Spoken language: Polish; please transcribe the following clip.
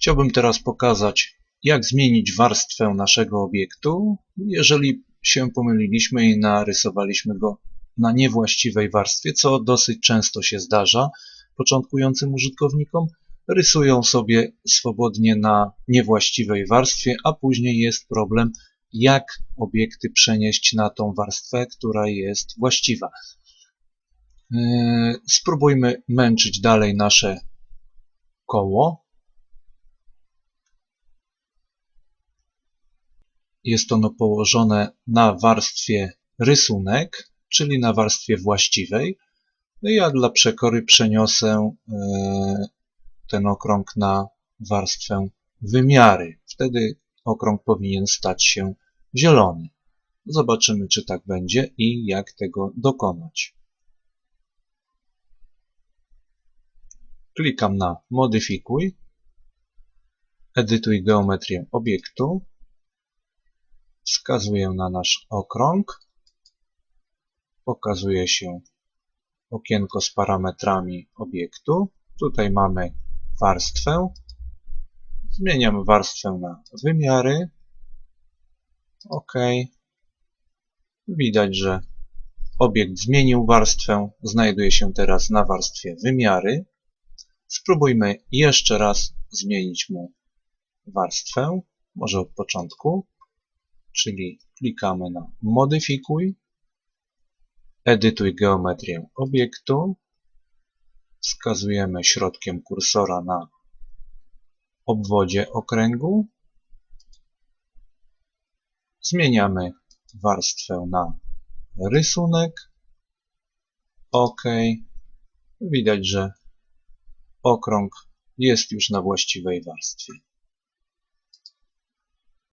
Chciałbym teraz pokazać, jak zmienić warstwę naszego obiektu, jeżeli się pomyliliśmy i narysowaliśmy go na niewłaściwej warstwie, co dosyć często się zdarza początkującym użytkownikom. Rysują sobie swobodnie na niewłaściwej warstwie, a później jest problem, jak obiekty przenieść na tą warstwę, która jest właściwa. Yy, spróbujmy męczyć dalej nasze koło. Jest ono położone na warstwie rysunek, czyli na warstwie właściwej. No ja dla przekory przeniosę yy, ten okrąg na warstwę wymiary. Wtedy okrąg powinien stać się zielony. Zobaczymy, czy tak będzie i jak tego dokonać. Klikam na Modyfikuj, Edytuj geometrię obiektu, wskazuję na nasz okrąg, pokazuje się okienko z parametrami obiektu. Tutaj mamy warstwę, zmieniam warstwę na wymiary, OK. Widać, że obiekt zmienił warstwę, znajduje się teraz na warstwie wymiary. Spróbujmy jeszcze raz zmienić mu warstwę, może od początku, czyli klikamy na Modyfikuj, Edytuj geometrię obiektu, wskazujemy środkiem kursora na obwodzie okręgu, zmieniamy warstwę na rysunek, OK, widać, że okrąg jest już na właściwej warstwie.